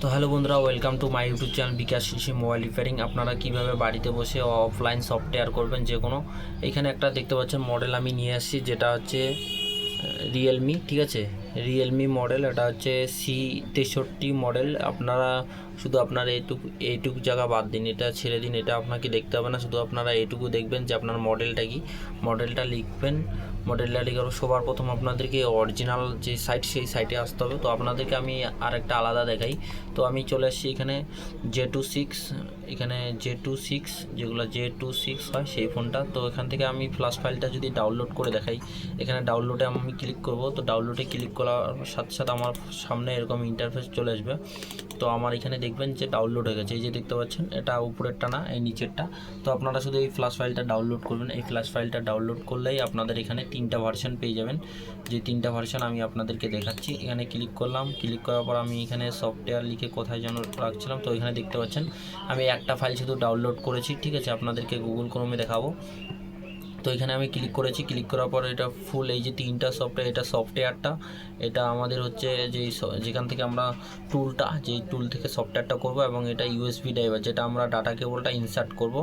তো হ্যালো বন্ধুরা welcome to my YouTube channel Bikash শিশি মোবাইল রিপেয়ারিং আপনারা কীভাবে বাড়িতে বসে অফলাইন সফটওয়্যার করবেন যে কোনো এখানে একটা দেখতে পাচ্ছেন মডেল আমি নিয়ে আসছি, যেটা হচ্ছে রিয়েলমি ঠিক আছে? রিয়েলমি মডেল এটা হচ্ছে সি তেষট্টি মডেল আপনারা শুধু আপনার এইটুকু এইটুকু জায়গা বাদ দিন, এটা ছেড়ে দিন, এটা আপনাকে দেখতে হবে না। শুধু আপনারা এইটুকু দেখবেন যে আপনার মডেলটা কি। মডেলটা লিখবেন মডেলটা লিখে সবার প্রথম আপনাদেরকে অরিজিনাল যে সাইট সেই সাইটে আসতে হবে। তো আপনাদেরকে আমি আরেকটা আলাদা দেখাই। তো আমি চলে আসছি এখানে জে টু সিক্স এখানে জে টু সিক্স যেগুলো জে টু সিক্স হয়, সেই ফোনটা তো এখান থেকে আমি ফ্লাশ ফাইলটা যদি ডাউনলোড করে দেখাই, এখানে ডাউনলোডে আমি ক্লিক করব। তো ডাউনলোডে ক্লিক করার সাথে সাথে আমার সামনে এরকম ইন্টারফেস চলে আসবে। তো আমার এখানে দেখবেন যে ডাউনলোড হয়ে গেছে। এই যে দেখতে পাচ্ছেন, এটা উপরেরটা না এই নিচেরটা। তো আপনারা শুধু এই ফ্ল্যাশ ফাইলটা ডাউনলোড করবেন। এই ফ্ল্যাশ ফাইলটা ডাউনলোড করলেই আপনাদের এখানে তিনটা ভার্সন পেয়ে যাবেন। যে তিনটা ভার্সন আমি আপনাদেরকে দেখাচ্ছি। এখানে ক্লিক করলাম। ক্লিক করার পর আমি এখানে সফটওয়্যার লিখে কোথায় যেন রাখছিলাম। তো এখানে দেখতে পাচ্ছেন, আমি একটা ফাইল শুধু ডাউনলোড করেছি। ঠিক আছে, আপনাদেরকে গুগল ক্রোমে দেখাবো। তো এখানে আমি ক্লিক করেছি। ক্লিক করার পর এটা ফুল এই যে তিনটা সফটওয়্যার এটা সফটওয়্যারটা এটা আমাদের হচ্ছে যে যেখান থেকে আমরা টুলটা যেই টুল থেকে সফটওয়্যারটা করব এবং এটা ইউএসবি ড্রাইভার যেটা আমরা ডাটা কেবলটা ইনসার্ট করব।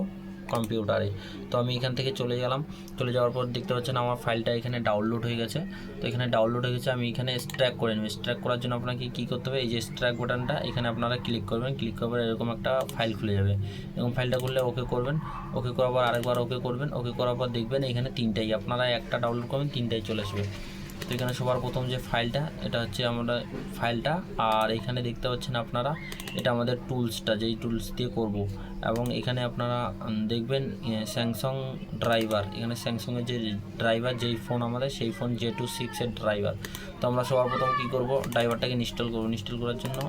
কম্পিউটারে। তো আমি এখান থেকে চলে গেলাম। চলে যাওয়ার পর দেখতে পাচ্ছেন আমার ফাইলটা এখানে ডাউনলোড হয়ে গেছে। তো এখানে ডাউনলোড হয়ে গেছে, আমি এখানে স্ট্র্যাক করে নেব। স্ট্র্যাক করার জন্য আপনাকে কী করতে হবে, এই যে স্ট্র্যাক বাটনটা এখানে আপনারা ক্লিক করবেন। ক্লিক করার পর এরকম একটা ফাইল খুলে যাবে। এবং ফাইলটা খুললে ওকে করবেন। ওকে করার পর আরেকবার ওকে করবেন। ওকে করার পর দেখবেন এখানে তিনটাই, আপনারা একটা ডাউনলোড করবেন, তিনটাই চলে আসবে। তো এখানে সবার প্রথম যে ফাইলটা, এটা হচ্ছে আমরা ফাইলটা। আর এখানে দেখতে পাচ্ছেন আপনারা, এটা আমাদের টুলসটা, যেই টুলস দিয়ে করব। এবং এখানে আপনারা দেখবেন স্যামসং ড্রাইভার এখানে স্যামসংয়ের যে ড্রাইভার যেই ফোন আমাদের, সেই ফোন জে টু সিক্সের ড্রাইভার তো আমরা সবার প্রথম কী করব ড্রাইভারটাকে ইনস্টল করব। ইনস্টল করার জন্য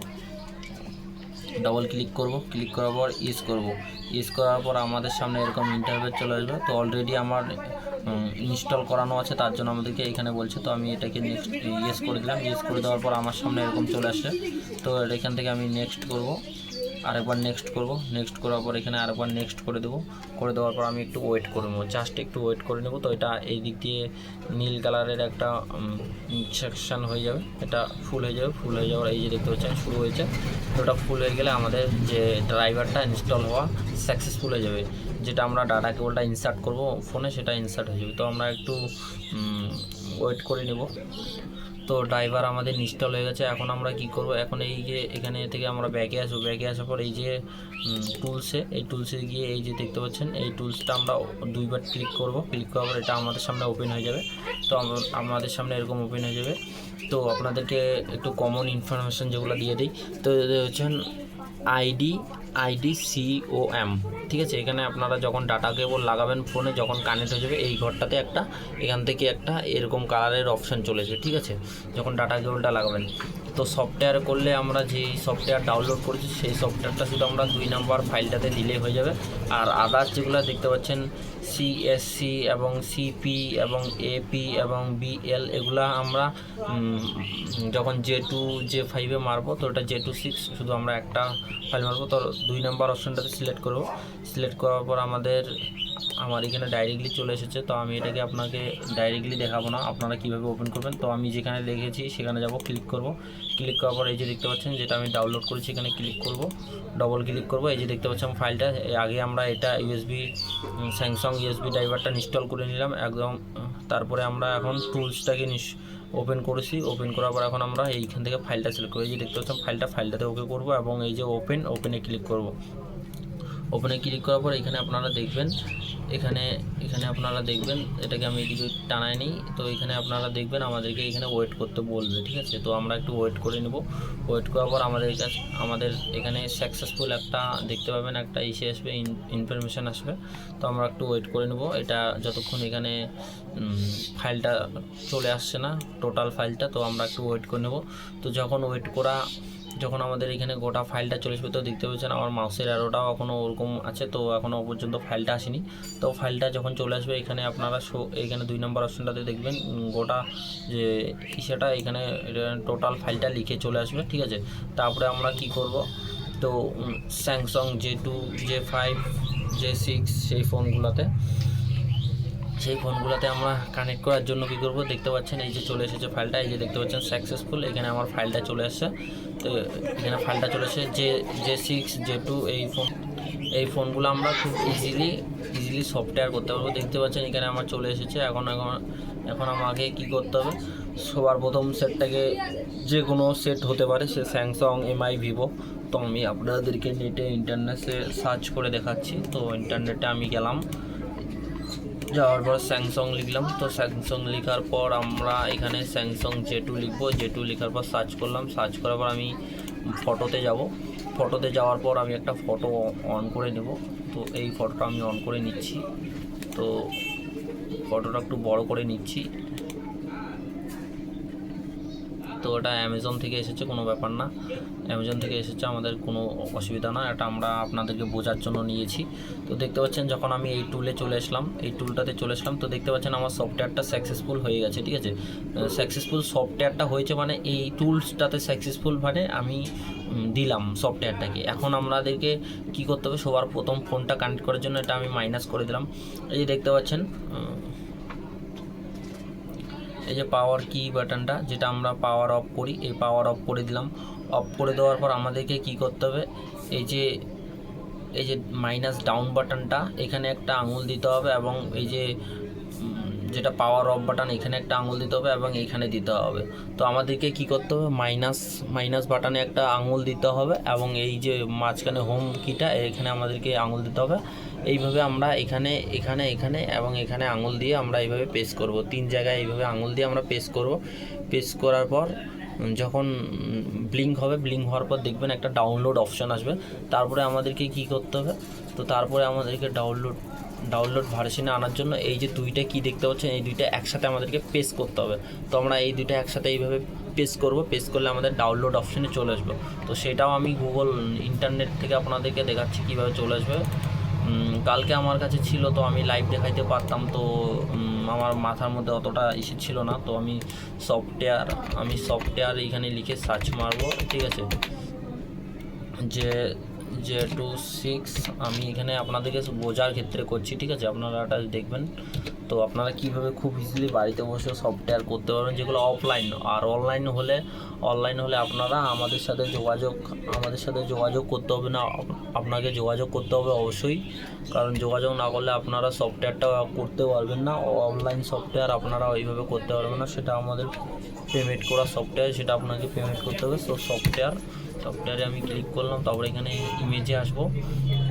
ডবল ক্লিক করব। ক্লিক করার পর ইউজ করব। ইউজ করার পর আমাদের সামনে এরকম ইন্টারভেট চলে আসবে। তো অলরেডি আমার ইনস্টল করানো আছে, তার জন্য আমাদেরকে এখানে বলছে, তো আমি এটাকে নেক্সট ইয়েস করে দিলাম। ইয়েস করে দেওয়ার পর আমার সামনে এরকম চলে আসে। তো এখান থেকে আমি নেক্সট করব। আরেকবার নেক্সট করব। নেক্সট করার পর এখানে আরেকবার নেক্সট করে দেবো। করে দেওয়ার পর আমি একটু ওয়েট করে নেব। জাস্ট একটু ওয়েট করে নেব। তো এটা এই দিক দিয়ে নীল কালারের একটা সেকশন হয়ে যাবে। এটা ফুল হয়ে যাবে। ফুল হয়ে যাওয়ার এই যে দেখতে পাচ্ছেন, শুরু হয়েছে। তো ওটা ফুল হয়ে গেলে আমাদের যে ড্রাইভারটা ইনস্টল হওয়া সাকসেসফুল হয়ে যাবে। যেটা আমরা ডাটা কেবলটা ইনসার্ট করব ফোনে সেটা ইনসার্ট হয়ে যাবে। তো আমরা একটু ওয়েট করে নেব। তো ড্রাইভার আমাদের ইনস্টল হয়ে গেছে। এখন আমরা কি করব? এখন এই যে এখানে থেকে আমরা ব্যাগে আসব। ব্যাগে আসার পর এই যে টুলসে এই টুলসে গিয়ে এই যে দেখতে পাচ্ছেন, এই টুলসটা আমরা দুইবার ক্লিক করব। ক্লিক করার পর এটা আমাদের সামনে ওপেন হয়ে যাবে। তো আমাদের সামনে এরকম ওপেন হয়ে যাবে। তো আপনাদেরকে একটু কমন ইনফরমেশন যেগুলো দিয়ে দিই। তো হচ্ছেন আইডি আইডি সিও এম ঠিক আছে? এখানে আপনারা যখন ডাটা কেবল লাগাবেন ফোনে যখন কানেক্ট হয়ে যাবে, এই ঘরটাতে একটা, এখান থেকে একটা এরকম কালারের অপশান চলেছে, ঠিক আছে? যখন ডাটা কেবলটা লাগাবেন। তো সফটওয়্যার করলে আমরা যেই সফটওয়্যার ডাউনলোড করেছি, সেই সফটওয়্যারটা শুধু আমরা দুই নাম্বার ফাইলটাতে দিলে হয়ে যাবে। আর আদার্স যেগুলো দেখতে পাচ্ছেন সিএসসি এবং সিপি এবং এপি এবং বিএল এগুলা আমরা যখন জে টু জে ফাইভে মারবো, তো ওটা জে টু সিক্স শুধু আমরা একটা ফাইল মারবো। তো দুই নাম্বার অপশনটাতে সিলেক্ট করব। সিলেক্ট করার পর আমাদের আমার এখানে ডাইরেক্টলি চলে এসেছে, তো আমি এটাকে আপনাকে ডাইরেক্টলি দেখাবো না, আপনারা কীভাবে ওপেন করবেন। তো আমি যেখানে লিখেছি সেখানে যাব ক্লিক করব। ক্লিক করার পর এই যে দেখতে পাচ্ছেন, যেটা আমি ডাউনলোড করেছি, এখানে ক্লিক করব। ডবল ক্লিক করব, এই যে দেখতে পাচ্ছেন ফাইলটা আগে আমরা এটা ইউএসবি স্যামসাং ইউএসবি ড্রাইভারটা ইনস্টল করে নিলাম, একদম, তারপরে আমরা এখন টুলসটাকে ওপেন করেছি। ওপেন করার পর এখন আমরা এইখান থেকে ফাইলটা সিলেক্ট করব এই যে দেখতে পাচ্ছেন ফাইলটা ফাইলটাতে ওকে করব এবং এই যে ওপেন ওপেনে ক্লিক করব। ওপেনে ক্লিক করার পর এখানে আপনারা দেখবেন, এখানে এখানে আপনারা দেখবেন, এটাকে আমি এদিকে টানাই নিই, তো এখানে আপনারা দেখবেন আমাদেরকে এখানে ওয়েট করতে বলবে, ঠিক আছে? তো আমরা একটু ওয়েট করে নেব। ওয়েট করার পর আমাদের কাছে, আমাদের এখানে সাকসেসফুল একটা দেখতে পাবেন, একটা ইসে আসবে ইনফরমেশান আসবে। তো আমরা একটু ওয়েট করে নেব। এটা যতক্ষণ এখানে ফাইলটা চলে আসছে না টোটাল ফাইলটা তো আমরা একটু ওয়েট করে নেব। তো যখন ওয়েট করা যখন আমাদের এখানে গোটা ফাইলটা চলে আসবে, তো দেখতে পাচ্ছেন আমার মাউসের অ্যারোটাও এখনও ওরকম আছে, তো এখনও পর্যন্ত ফাইলটা আসেনি। তো ফাইলটা যখন চলে আসবে, এখানে আপনারা শো এখানে দুই নম্বর অপশনটাতে দেখবেন গোটা যে সেটা এখানে টোটাল ফাইলটা লিখে চলে আসবে, ঠিক আছে? তারপরে আমরা কি করব? তো Samsung J two J five J six সেই ফোনগুলোতে সেই ফোনগুলোতে আমরা কানেক্ট করার জন্য কী করব? দেখতে পাচ্ছেন, এই যে চলে এসেছে ফাইলটা এই যে দেখতে পাচ্ছেন সাকসেসফুল এখানে আমার ফাইলটা চলে এসেছে তো এখানে ফাইলটা চলে এসেছে যে জে সিক্স জে টু এই ফোন এই ফোনগুলো আমরা খুব ইজিলি ইজিলি সফটওয়্যার করতে পারব। দেখতে পাচ্ছেন, এখানে আমার চলে এসেছে। এখন এখন এখন আমাকে কি করতে হবে? সবার প্রথম সেটটাকে যে কোনো সেট হতে পারে, সে স্যামসাং এমআই ভিভো তো আমি আপনাদেরকে নেটে ইন্টারনেটে সার্চ করে দেখাচ্ছি। তো ইন্টারনেটে আমি গেলাম। যাওয়ার পর স্যামসং লিখলাম। তো স্যামসং লেখার পর আমরা এখানে স্যামসং জে টু লিখব। জে টু লেখার পর সার্চ করলাম। সার্চ করার পর আমি ফটোতে যাব। ফটোতে যাওয়ার পর আমি একটা ফটো অন করে নেব। তো এই ফটোটা আমি অন করে নিচ্ছি। তো ফটোটা একটু বড় করে নিচ্ছি। তো এটা অ্যামাজন থেকে এসেছে, কোনো ব্যাপার না। অ্যামাজন থেকে এসেছে, আমাদের কোনো অসুবিধা না। এটা আমরা আপনাদেরকে বোঝার জন্য নিয়েছি। তো দেখতে পাচ্ছেন, যখন আমি এই টুলে চলে আসলাম এই টুলটাতে চলে আসলাম তো দেখতে পাচ্ছেন আমার সফটওয়্যারটা সাকসেসফুল হয়ে গেছে, ঠিক আছে? সাকসেসফুল সফটওয়্যারটা হয়েছে মানে এই টুলসটাতে সাকসেসফুল মানে আমি দিলাম সফটওয়্যারটাকে এখন আমাদেরকে কি করতে হবে? সবার প্রথম ফোনটা কানেক্ট করার জন্য এটা আমি মাইনাস করে দিলাম। এই যে দেখতে পাচ্ছেন এই যে পাওয়ার কি বাটনটা যেটা আমরা পাওয়ার অফ করি, এই পাওয়ার অফ করে দিলাম। অফ করে দেওয়ার পর আমাদেরকে কি করতে হবে? এই যে এই যে মাইনাস ডাউন বাটনটা এখানে একটা আঙুল দিতে হবে এবং এই যে যেটা পাওয়ার অফ বাটন এখানে একটা আঙুল দিতে হবে এবং এইখানে দিতে হবে। তো আমাদেরকে কি করতে হবে? মাইনাস মাইনাস বাটনে একটা আঙুল দিতে হবে এবং এই যে মাঝখানে হোম কিটা এখানে আমাদেরকে আঙুল দিতে হবে। এইভাবে আমরা এখানে এখানে এখানে এবং এখানে আঙুল দিয়ে আমরা এইভাবে পেস করব। তিন জায়গায় এইভাবে আঙুল দিয়ে আমরা পেস করব। পেস করার পর যখন ব্লিঙ্ক হবে ব্লিঙ্ক হওয়ার পর দেখবেন একটা ডাউনলোড অপশন আসবে। তারপরে আমাদেরকে কি করতে হবে? তো তারপরে আমাদেরকে ডাউনলোড ডাউনলোড ভার্সনে আনার জন্য এই যে দুইটা কি দেখতে পাচ্ছেন, এই দুইটা একসাথে আমাদেরকে পেস করতে হবে। তো আমরা এই দুইটা একসাথে এইভাবে পেস করব পেস করলে আমাদের ডাউনলোড অপশনে চলে আসবে। তো সেটাও আমি গুগল ইন্টারনেট থেকে আপনাদেরকে দেখাচ্ছি কীভাবে চলে আসবে। কালকে আমার কাছে ছিল, তো আমি লাইভ দেখাইতে পারতাম, তো আমার মাথার মধ্যে অতটা ইসে ছিল না। তো আমি সফটওয়্যার আমি সফটওয়্যার এখানে লিখে সার্চ মারবো, ঠিক আছে? যে যে টু সিক্স আমি এখানে আপনাদেরকে বোঝার ক্ষেত্রে করছি, ঠিক আছে? আপনারা এটা দেখবেন। তো আপনারা কীভাবে খুব ইজিলি বাড়িতে বসে সফটওয়্যার করতে পারবেন, যেগুলো অফলাইন আর অনলাইন হলে অনলাইন হলে আপনারা আমাদের সাথে যোগাযোগ, আমাদের সাথে যোগাযোগ করতে হবে না, আপ- আপনাকে যোগাযোগ করতে হবে অবশ্যই। কারণ যোগাযোগ না করলে আপনারা সফটওয়্যারটা করতে পারবেন না অনলাইন সফটওয়্যার আপনারা ওইভাবে করতে পারবেন না, সেটা আমাদের পেমেন্ট করা সফটওয়্যার সেটা আপনাকে পেমেন্ট করতে হবে। সো সফটওয়্যার সফটওয়্যারে আমি ক্লিক করলাম, তারপরে এখানে ইমেজে আসব।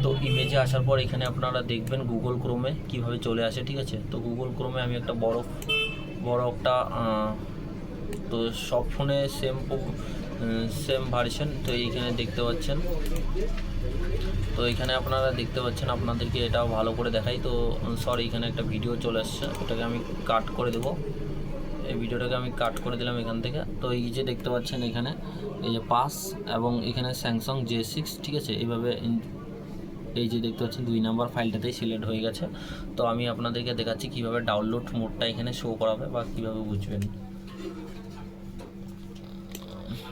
তো ইমেজে আসার পর এখানে আপনারা দেখবেন গুগল ক্রোমে কীভাবে চলে আসে, ঠিক আছে? তো গুগল ক্রোমে আমি একটা বড় বড় একটা তো সব ফোনে সেম সেম ভার্সন তো এইখানে দেখতে পাচ্ছেন। তো এখানে আপনারা দেখতে পাচ্ছেন, আপনাদেরকে এটা ভালো করে দেখাই। তো সরি এখানে একটা ভিডিও চলে আসছে, ওটাকে আমি কাট করে দেবো। এই ভিডিওটাকে আমি কাট করে দিলাম এখান থেকে। তো এই যে দেখতে পাচ্ছেন এখানে, এই যে পাস এবং এখানে স্যামসাং জে সিক্স, ঠিক আছে? এইভাবে এই যে দেখতে পাচ্ছেন দুই নাম্বার ফাইলটাতেই সিলেক্ট হয়ে গেছে। তো আমি আপনাদেরকে দেখাচ্ছি কীভাবে ডাউনলোড মোডটা এখানে শো করাবে বা কীভাবে বুঝবেন।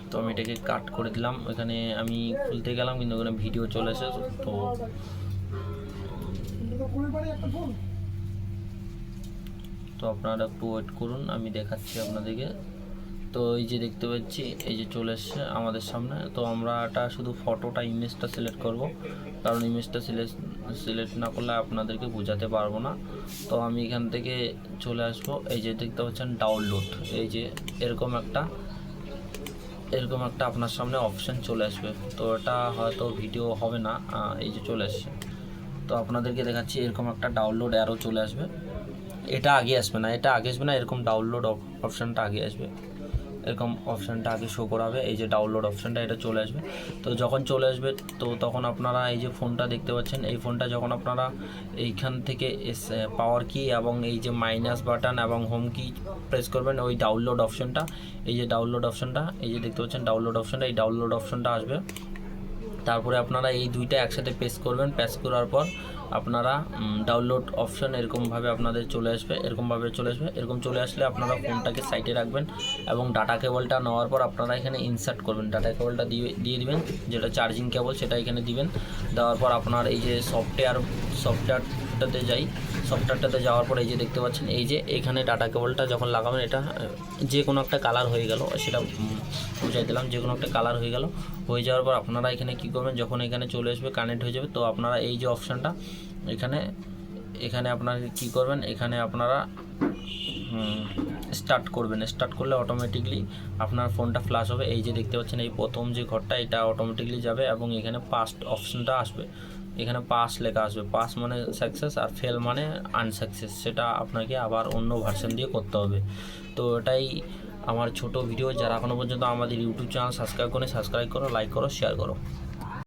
তো আমি এটাকে কাট করে দিলাম। এখানে আমি খুলতে গেলাম, কিন্তু ওখানে ভিডিও চলে এসে তো তো আপনারা একটু ওয়েট করুন, আমি দেখাচ্ছি আপনাদেরকে। তো এই যে দেখতে পাচ্ছি, এই যে চলে এসছে আমাদের সামনে। তো আমরা এটা শুধু ফটোটা ইমেজটা সিলেক্ট করব। কারণ ইমেজটা সিলেক্ট সিলেক্ট না করলে আপনাদেরকে বোঝাতে পারব না। তো আমি এখান থেকে চলে আসব। এই যে দেখতে পাচ্ছেন ডাউনলোড এই যে এরকম একটা এরকম একটা আপনার সামনে অপশান চলে আসবে। তো এটা হয়তো ভিডিও হবে না এই যে চলে আসছে তো আপনাদেরকে দেখাচ্ছি, এরকম একটা ডাউনলোড অ্যারো চলে আসবে। এটা আগে আসবে না, এটা আগে আসবে না, এরকম ডাউনলোড অপশানটা আগে আসবে। এরকম অপশানটা আগে শো করাবে, এই যে ডাউনলোড অপশানটা এটা চলে আসবে। তো যখন চলে আসবে, তো তখন আপনারা এই যে ফোনটা দেখতে পাচ্ছেন, এই ফোনটা যখন আপনারা এইখান থেকে পাওয়ার কি এবং এই যে মাইনাস বাটন এবং হোম কি প্রেস করবেন, ওই ডাউনলোড অপশানটা এই যে ডাউনলোড অপশানটা এই যে দেখতে পাচ্ছেন ডাউনলোড অপশানটা এই ডাউনলোড অপশানটা আসবে। তারপরে আপনারা এই দুইটা একসাথে পেস্ট করবেন পেস্ট করার পর আপনারা ডাউনলোড অপশন এরকমভাবে আপনাদের চলে আসবে, এরকমভাবে চলে আসবে। এরকম চলে আসলে আপনারা ফোনটাকে সাইডে রাখবেন এবং ডাটা কেবলটা নেওয়ার পর আপনারা এখানে ইনসার্ট করবেন। ডাটা কেবলটা দিয়ে দিয়ে দিবেন, যেটা চার্জিং কেবল সেটা এখানে দিবেন। দেওয়ার পর আপনার এই যে সফটওয়্যার সফটওয়্যারটাতে যাই সফটওয়্যারটাতে যাওয়ার পর এই যে দেখতে পাচ্ছেন, এই যে এখানে ডাটা কেবলটা যখন লাগাবেন, এটা যে কোনো একটা কালার হয়ে গেল, সেটা বুঝাই দিলাম, যে কোনো একটা কালার হয়ে গেল, হয়ে যাওয়ার পর আপনারা এখানে কি করবেন, যখন এখানে চলে আসবে কানেক্ট হয়ে যাবে, তো আপনারা এই যে অপশানটা এখানে এখানে আপনারা কি করবেন? এখানে আপনারা স্টার্ট করবেন। স্টার্ট করলে অটোমেটিকলি আপনার ফোনটা ফ্ল্যাশ হবে। এই যে দেখতে পাচ্ছেন, এই প্রথম যে ঘরটা, এটা অটোমেটিকলি যাবে এবং এখানে পাস্ট অপশনটা আসবে। এখানে পাস লেখা আসবে। পাস মানে সাকসেস আর ফেল মানে আনসাকসেস সেটা আপনাকে আবার অন্য ভার্সন দিয়ে করতে হবে। তো এটাই আমার ছোট ভিডিও যারা এখনও পর্যন্ত আমাদের ইউটিউব চ্যানেল সাবস্ক্রাইব করে সাবস্ক্রাইব করো লাইক করো শেয়ার করো।